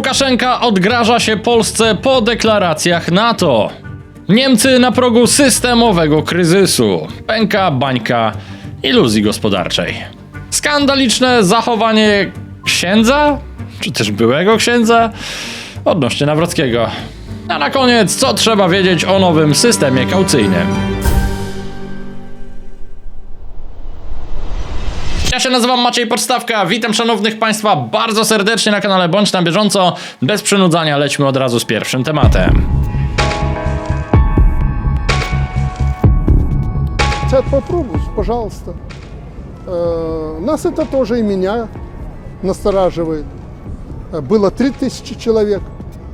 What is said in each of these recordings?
Łukaszenka odgraża się Polsce po deklaracjach NATO. Niemcy na progu systemowego kryzysu. Pęka bańka iluzji gospodarczej. Skandaliczne zachowanie księdza, czy też byłego księdza, odnośnie Nawrockiego. A na koniec, co trzeba wiedzieć o nowym systemie kaucyjnym. Ja się nazywam Maciej Podstawka, witam szanownych Państwa bardzo serdecznie na kanale Bądź na bieżąco. Bez przynudzania lećmy od razu z pierwszym tematem. Хотят попробовать, пожалуйста. Э, Нас это тоже и меня настораживает. Э, Было 3000 человек.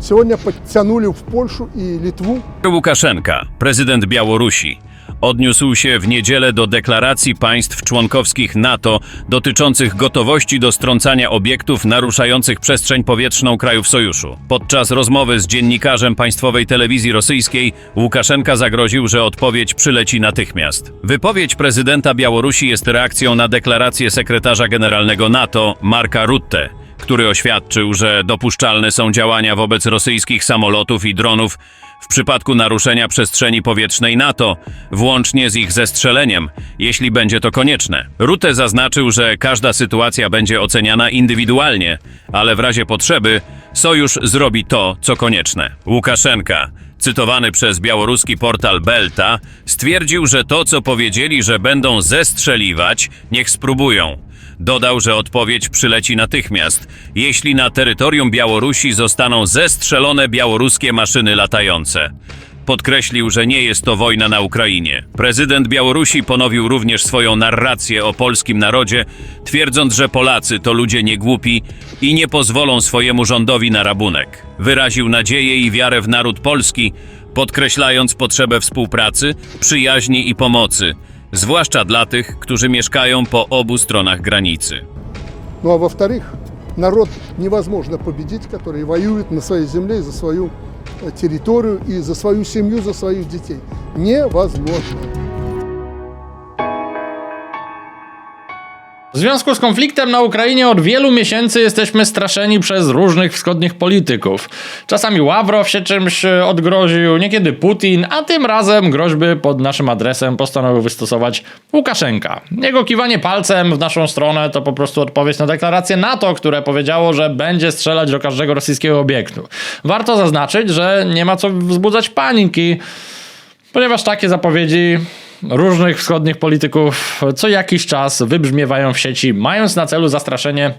Сегодня подтянули в Польшу и Литву. Łukaszenka, prezydent Białorusi, odniósł się w niedzielę do deklaracji państw członkowskich NATO dotyczących gotowości do strącania obiektów naruszających przestrzeń powietrzną krajów sojuszu. Podczas rozmowy z dziennikarzem państwowej telewizji rosyjskiej Łukaszenka zagroził, że odpowiedź przyleci natychmiast. Wypowiedź prezydenta Białorusi jest reakcją na deklarację sekretarza generalnego NATO Marka Rutte który oświadczył, że dopuszczalne są działania wobec rosyjskich samolotów i dronów w przypadku naruszenia przestrzeni powietrznej NATO, włącznie z ich zestrzeleniem, jeśli będzie to konieczne. Rutte zaznaczył, że każda sytuacja będzie oceniana indywidualnie, ale w razie potrzeby sojusz zrobi to, co konieczne. Łukaszenka, cytowany przez białoruski portal Belta, stwierdził, że to, co powiedzieli, że będą zestrzeliwać, niech spróbują. Dodał, że odpowiedź przyleci natychmiast, jeśli na terytorium Białorusi zostaną zestrzelone białoruskie maszyny latające. Podkreślił, że nie jest to wojna na Ukrainie. Prezydent Białorusi ponowił również swoją narrację o polskim narodzie, twierdząc, że Polacy to ludzie niegłupi i nie pozwolą swojemu rządowi na rabunek. Wyraził nadzieję i wiarę w naród polski, podkreślając potrzebę współpracy, przyjaźni i pomocy, zwłaszcza dla tych, którzy mieszkają po obu stronach granicy. Ну а во-вторых, народ невозможно победить, который воюет на своей земле за свою э, территорию и за свою семью, за своих детей. Невозможно. W związku z konfliktem na Ukrainie od wielu miesięcy jesteśmy straszeni przez różnych wschodnich polityków. Czasami Ławrow się czymś e, odgroził, niekiedy Putin, a tym razem groźby pod naszym adresem postanowił wystosować Łukaszenka. Jego kiwanie palcem w naszą stronę to po prostu odpowiedź na deklarację NATO, które powiedziało, że będzie strzelać do każdego rosyjskiego obiektu. Warto zaznaczyć, że nie ma co wzbudzać paniki, ponieważ takie zapowiedzi różnych wschodnich polityków co jakiś czas wybrzmiewają w sieci, mając na celu zastraszenie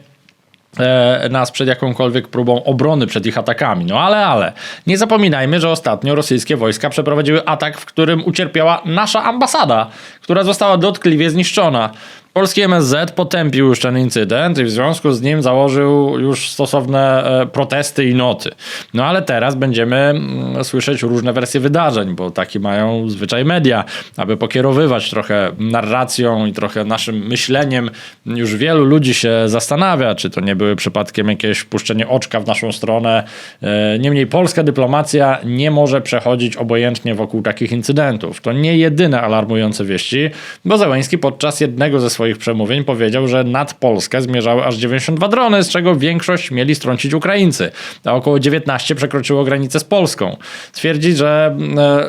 e, nas przed jakąkolwiek próbą obrony przed ich atakami. No ale, ale, nie zapominajmy, że ostatnio rosyjskie wojska przeprowadziły atak, w którym ucierpiała nasza ambasada, która została dotkliwie zniszczona. Polski MSZ potępił już ten incydent i w związku z nim założył już stosowne e, protesty i noty. No ale teraz będziemy mm, słyszeć różne wersje wydarzeń, bo taki mają zwyczaj media, aby pokierowywać trochę narracją i trochę naszym myśleniem. Już wielu ludzi się zastanawia, czy to nie były przypadkiem jakieś wpuszczenie oczka w naszą stronę. E, Niemniej polska dyplomacja nie może przechodzić obojętnie wokół takich incydentów. To nie jedyne alarmujące wieści, bo Załęski podczas jednego ze swoich przemówień powiedział, że nad Polskę zmierzały aż 92 drony, z czego większość mieli strącić Ukraińcy, a około 19 przekroczyło granicę z Polską. Twierdzi, że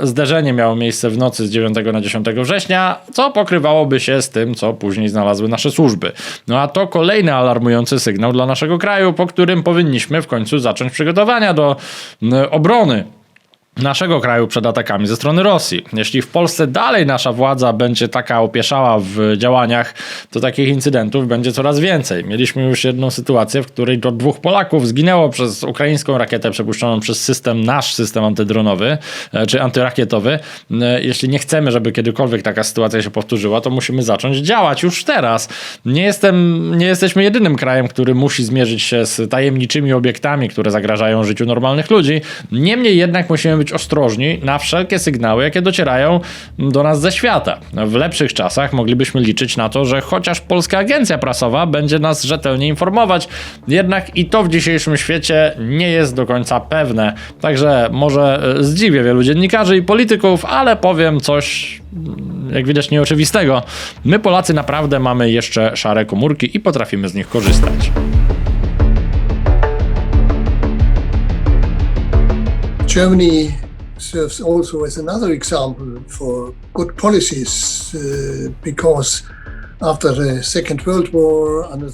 e, zderzenie miało miejsce w nocy z 9 na 10 września, co pokrywałoby się z tym, co później znalazły nasze służby. No a to kolejny alarmujący sygnał dla naszego kraju, po którym powinniśmy w końcu zacząć przygotowania do obrony naszego kraju przed atakami ze strony Rosji. Jeśli w Polsce dalej nasza władza będzie taka opieszała w działaniach, to takich incydentów będzie coraz więcej. Mieliśmy już jedną sytuację, w której do dwóch Polaków zginęło przez ukraińską rakietę przepuszczoną przez system, nasz system antydronowy e, czy antyrakietowy. E, Jeśli nie chcemy, żeby kiedykolwiek taka sytuacja się powtórzyła, to musimy zacząć działać już teraz. Nie, jestem, nie jesteśmy jedynym krajem, który musi zmierzyć się z tajemniczymi obiektami, które zagrażają życiu normalnych ludzi. Niemniej jednak musimy być ostrożni na wszelkie sygnały, jakie docierają do nas ze świata. W lepszych czasach moglibyśmy liczyć na to, że chociaż polska agencja prasowa będzie nas rzetelnie informować, jednak i to w dzisiejszym świecie nie jest do końca pewne. Także może e, zdziwię wielu dziennikarzy i polityków, ale powiem coś, mm, jak widać, nieoczywistego. My, Polacy, naprawdę mamy jeszcze szare komórki i potrafimy z nich korzystać. Germany serves also as another example for good policies uh, because after the Second World War, under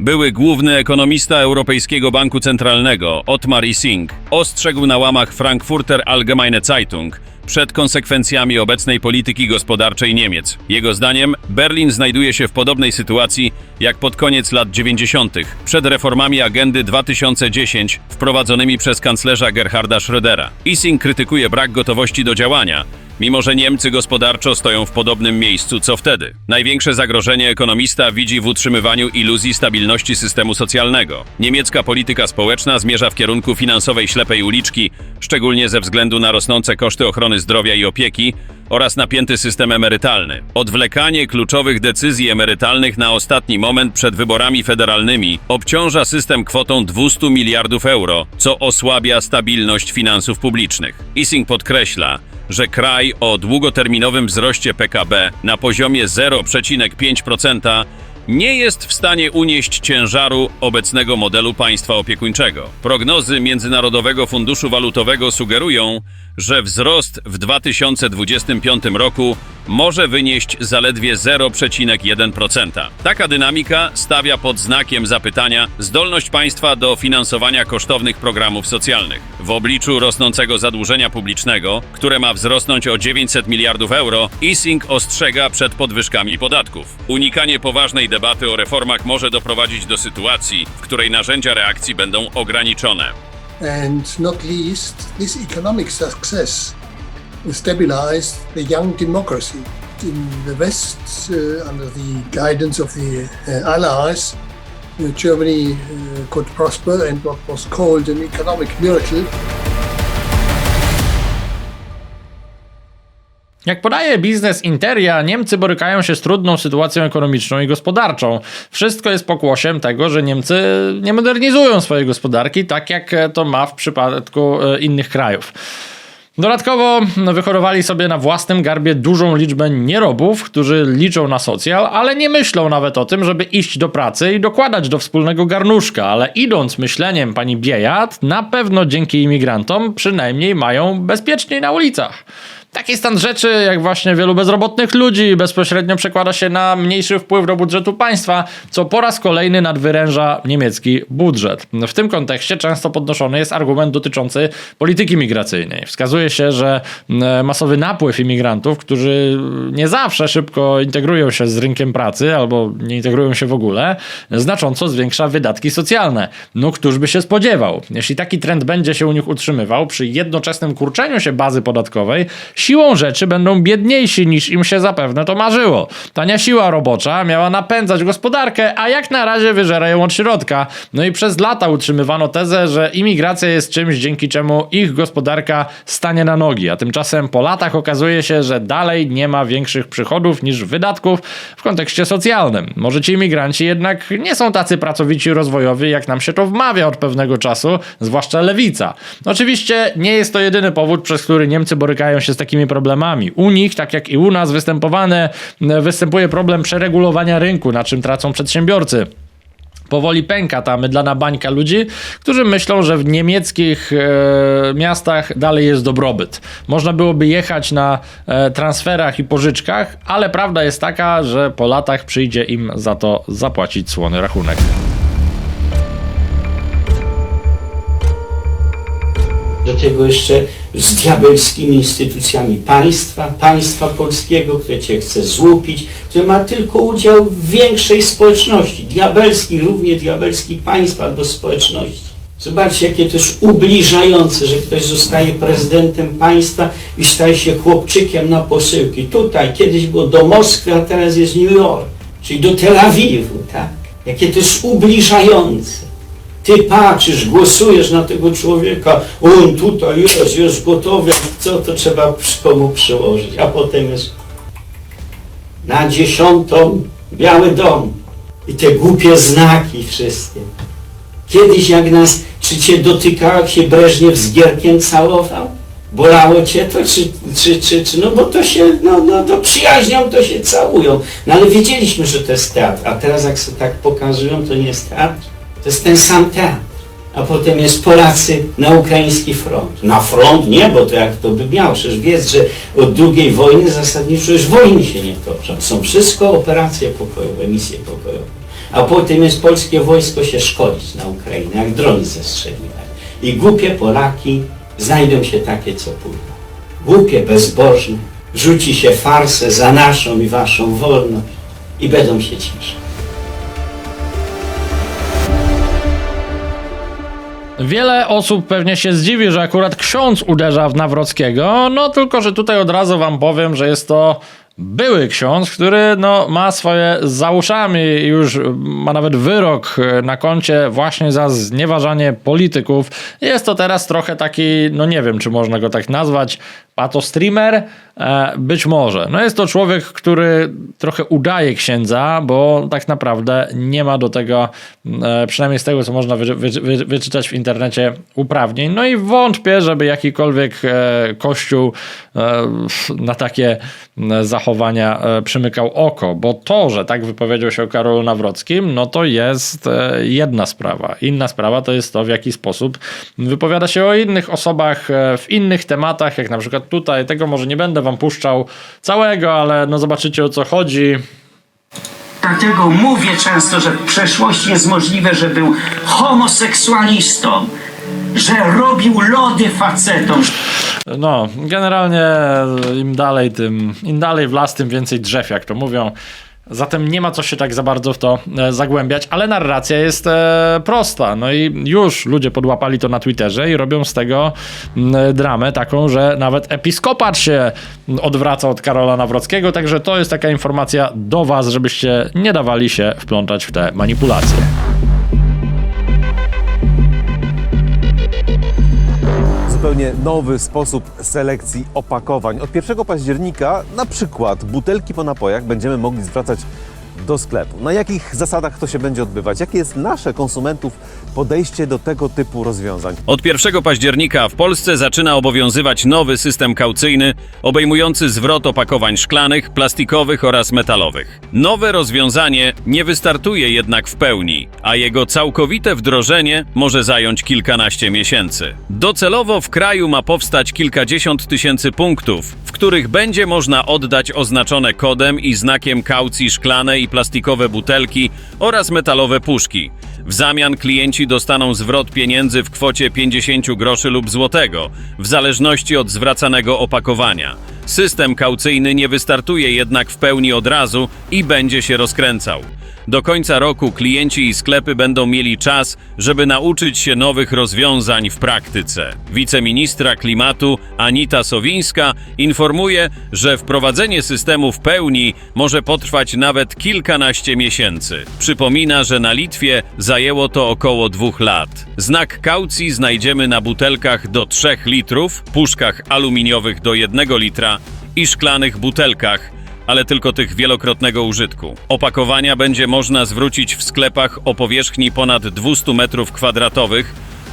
Były główny ekonomista Europejskiego Banku Centralnego, Otmar Issing, ostrzegł na łamach Frankfurter Allgemeine Zeitung przed konsekwencjami obecnej polityki gospodarczej Niemiec. Jego zdaniem Berlin znajduje się w podobnej sytuacji jak pod koniec lat 90., przed reformami agendy 2010 wprowadzonymi przez kanclerza Gerharda Schrödera. Issing krytykuje brak gotowości do działania, mimo że Niemcy gospodarczo stoją w podobnym miejscu co wtedy. Największe zagrożenie ekonomista widzi w utrzymywaniu iluzji stabilności systemu socjalnego. Niemiecka polityka społeczna zmierza w kierunku finansowej ślepej uliczki, szczególnie ze względu na rosnące koszty ochrony zdrowia i opieki oraz napięty system emerytalny. Odwlekanie kluczowych decyzji emerytalnych na ostatni moment przed wyborami federalnymi obciąża system kwotą 200 miliardów euro, co osłabia stabilność finansów publicznych. Ising podkreśla, że kraj o długoterminowym wzroście PKB na poziomie 0,5% nie jest w stanie unieść ciężaru obecnego modelu państwa opiekuńczego. Prognozy Międzynarodowego Funduszu Walutowego sugerują, że wzrost w 2025 roku może wynieść zaledwie 0,1%. Taka dynamika stawia pod znakiem zapytania zdolność państwa do finansowania kosztownych programów socjalnych. W obliczu rosnącego zadłużenia publicznego, które ma wzrosnąć o 900 miliardów euro, Ising ostrzega przed podwyżkami podatków. Unikanie poważnej debaty o reformach może doprowadzić do sytuacji, w której narzędzia reakcji będą ograniczone. And not least, this economic success stabilized the young democracy. In the West, uh, under the guidance of the uh, Allies, uh, Germany uh, could prosper and what was called an economic miracle Jak podaje biznes Interia, Niemcy borykają się z trudną sytuacją ekonomiczną i gospodarczą. Wszystko jest pokłosiem tego, że Niemcy nie modernizują swojej gospodarki tak, jak to ma w przypadku e, innych krajów. Dodatkowo wychorowali sobie na własnym garbie dużą liczbę nierobów, którzy liczą na socjal, ale nie myślą nawet o tym, żeby iść do pracy i dokładać do wspólnego garnuszka, ale idąc myśleniem pani Biejat, na pewno dzięki imigrantom przynajmniej mają bezpieczniej na ulicach. Taki stan rzeczy, jak właśnie wielu bezrobotnych ludzi, bezpośrednio przekłada się na mniejszy wpływ do budżetu państwa, co po raz kolejny nadwyręża niemiecki budżet. W tym kontekście często podnoszony jest argument dotyczący polityki migracyjnej. Wskazuje się, że mm, masowy napływ imigrantów, którzy nie zawsze szybko integrują się z rynkiem pracy albo nie integrują się w ogóle, znacząco zwiększa wydatki socjalne. No któż by się spodziewał? Jeśli taki trend będzie się u nich utrzymywał, przy jednoczesnym kurczeniu się bazy podatkowej, siłą rzeczy będą biedniejsi niż im się zapewne to marzyło. Tania siła robocza miała napędzać gospodarkę, a jak na razie wyżera ją od środka. No i przez lata utrzymywano tezę, że imigracja jest czymś, dzięki czemu ich gospodarka stanie na nogi, a tymczasem po latach okazuje się, że dalej nie ma większych przychodów niż wydatków w kontekście socjalnym. Może ci imigranci jednak nie są tacy pracowici rozwojowi, jak nam się to wmawia od pewnego czasu, zwłaszcza lewica. Oczywiście nie jest to jedyny powód, przez który Niemcy borykają się z takimi problemami. U nich, tak jak i u nas, występowane, występuje problem przeregulowania rynku, na czym tracą przedsiębiorcy. Powoli pęka ta mydlana bańka ludzi, którzy myślą, że w niemieckich e, miastach dalej jest dobrobyt. Można byłoby jechać na e, transferach i pożyczkach, ale prawda jest taka, że po latach przyjdzie im za to zapłacić słony rachunek. Do tego jeszcze z diabelskimi instytucjami państwa, państwa polskiego, które cię chce złupić, które ma tylko udział w większej społeczności, diabelski, równie diabelski państw albo społeczności. Zobaczcie, jakie to jest ubliżające, że ktoś zostaje prezydentem państwa i staje się chłopczykiem na posyłki. Tutaj kiedyś było do Moskwy, a teraz jest New York, czyli do Tel Awiwu, tak? Jakie to jest ubliżające. Ty patrzysz, głosujesz na tego człowieka, on tutaj jest, jest gotowy, co to trzeba komu przyłożyć, a potem jest na dziesiątą Biały Dom i te głupie znaki wszystkie. Kiedyś jak nas, czy cię dotykało, jak się Breżniew z Gierkiem całował? Bolało cię to, czy, czy, czy, czy, no bo to się, no, no to przyjaźnią, to się całują. No ale wiedzieliśmy, że to jest teatr, a teraz jak się tak pokazują, to nie jest teatr. To jest ten sam teatr. A potem jest Polacy na ukraiński front. Na front nie, bo to jak to by miał, przecież wiedz, że od II wojny zasadniczo już wojny się nie toczą. Są wszystko operacje pokojowe, misje pokojowe. A potem jest polskie wojsko się szkolić na Ukrainę, jak drony zestrzeliwać. I głupie Polaki znajdą się takie, co pójdą. Głupie, bezbożne, rzuci się farsę za naszą i waszą wolność i będą się cieszyć. Wiele osób pewnie się zdziwi, że akurat ksiądz uderza w Nawrockiego, no tylko, że tutaj od razu wam powiem, że jest to były ksiądz, który no, ma swoje za uszami i już ma nawet wyrok na koncie właśnie za znieważanie polityków. Jest to teraz trochę taki, no nie wiem, czy można go tak nazwać, pato streamer, e, być może. No jest to człowiek, który trochę udaje księdza, bo tak naprawdę nie ma do tego, e, przynajmniej z tego, co można wy, wy, wy, wyczytać w internecie, uprawnień. No i wątpię, żeby jakikolwiek e, kościół na takie zachowania przymykał oko, bo to, że tak wypowiedział się o Karolu Nawrockim, no to jest jedna sprawa. Inna sprawa to jest to, w jaki sposób wypowiada się o innych osobach w innych tematach, jak na przykład tutaj. Tego może nie będę wam puszczał całego, ale no zobaczycie o co chodzi. Dlatego mówię często, że w przeszłości jest możliwe, że był homoseksualistą, że robił lody facetom, No, generalnie im dalej, tym im dalej w las, tym więcej drzew, jak to mówią. Zatem nie ma co się tak za bardzo w to e, zagłębiać, ale narracja jest e, prosta. No i już ludzie podłapali to na Twitterze i robią z tego m, dramę taką, że nawet episkopat się odwraca od Karola Nawrockiego, także to jest taka informacja do was, żebyście nie dawali się wplątać w te manipulacje. Zupełnie nowy sposób selekcji opakowań. Od 1 października na przykład butelki po napojach będziemy mogli zwracać do sklepu. Na jakich zasadach to się będzie odbywać? Jakie jest nasze konsumentów podejście do tego typu rozwiązań? Od 1 października w Polsce zaczyna obowiązywać nowy system kaucyjny obejmujący zwrot opakowań szklanych, plastikowych oraz metalowych. Nowe rozwiązanie nie wystartuje jednak w pełni, a jego całkowite wdrożenie może zająć kilkanaście miesięcy. Docelowo w kraju ma powstać kilkadziesiąt tysięcy punktów, w których będzie można oddać oznaczone kodem i znakiem kaucji szklane i plastikowe butelki oraz metalowe puszki. W zamian klienci dostaną zwrot pieniędzy w kwocie 50 groszy lub złotego, w zależności od zwracanego opakowania. System kaucyjny nie wystartuje jednak w pełni od razu i będzie się rozkręcał. Do końca roku klienci i sklepy będą mieli czas, żeby nauczyć się nowych rozwiązań w praktyce. Wiceministra klimatu Anita Sowińska informuje, że wprowadzenie systemu w pełni może potrwać nawet kilkanaście miesięcy. Przypomina, że na Litwie zajęło to około dwóch lat. Znak kaucji znajdziemy na butelkach do 3 litrów, puszkach aluminiowych do 1 litra i szklanych butelkach, ale tylko tych wielokrotnego użytku. Opakowania będzie można zwrócić w sklepach o powierzchni ponad 200 m2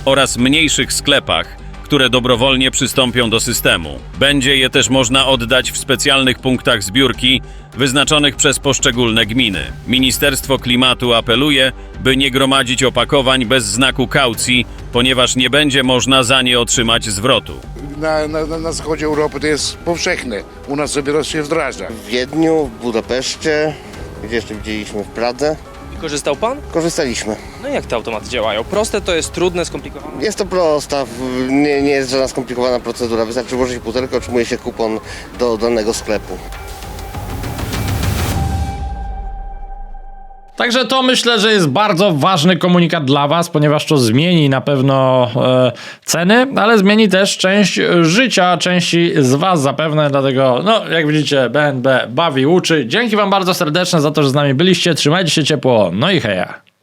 oraz mniejszych sklepach, które dobrowolnie przystąpią do systemu. Będzie je też można oddać w specjalnych punktach zbiórki wyznaczonych przez poszczególne gminy. Ministerstwo Klimatu apeluje, by nie gromadzić opakowań bez znaku kaucji, ponieważ nie będzie można za nie otrzymać zwrotu. na, na, na- zachodzie Europy to jest powszechne. U nas dopiero się wdraża. w Wiedniu, w Budapeszcie, gdzie jeszcze widzieliśmy w Pradze. Korzystał pan? Korzystaliśmy. No i jak te automaty działają? Proste to jest trudne, skomplikowane? Jest to prosta, w- nie, nie jest żadna skomplikowana procedura. Wystarczy włożyć butelkę, otrzymuje się kupon do danego sklepu. Także to myślę, że jest bardzo ważny komunikat dla Was, ponieważ to zmieni na pewno e, ceny, ale zmieni też część życia części z Was zapewne. Dlatego, no, jak widzicie, BNB bawi, uczy. Dzięki Wam bardzo serdecznie za to, że z nami byliście. Trzymajcie się ciepło. No i heja.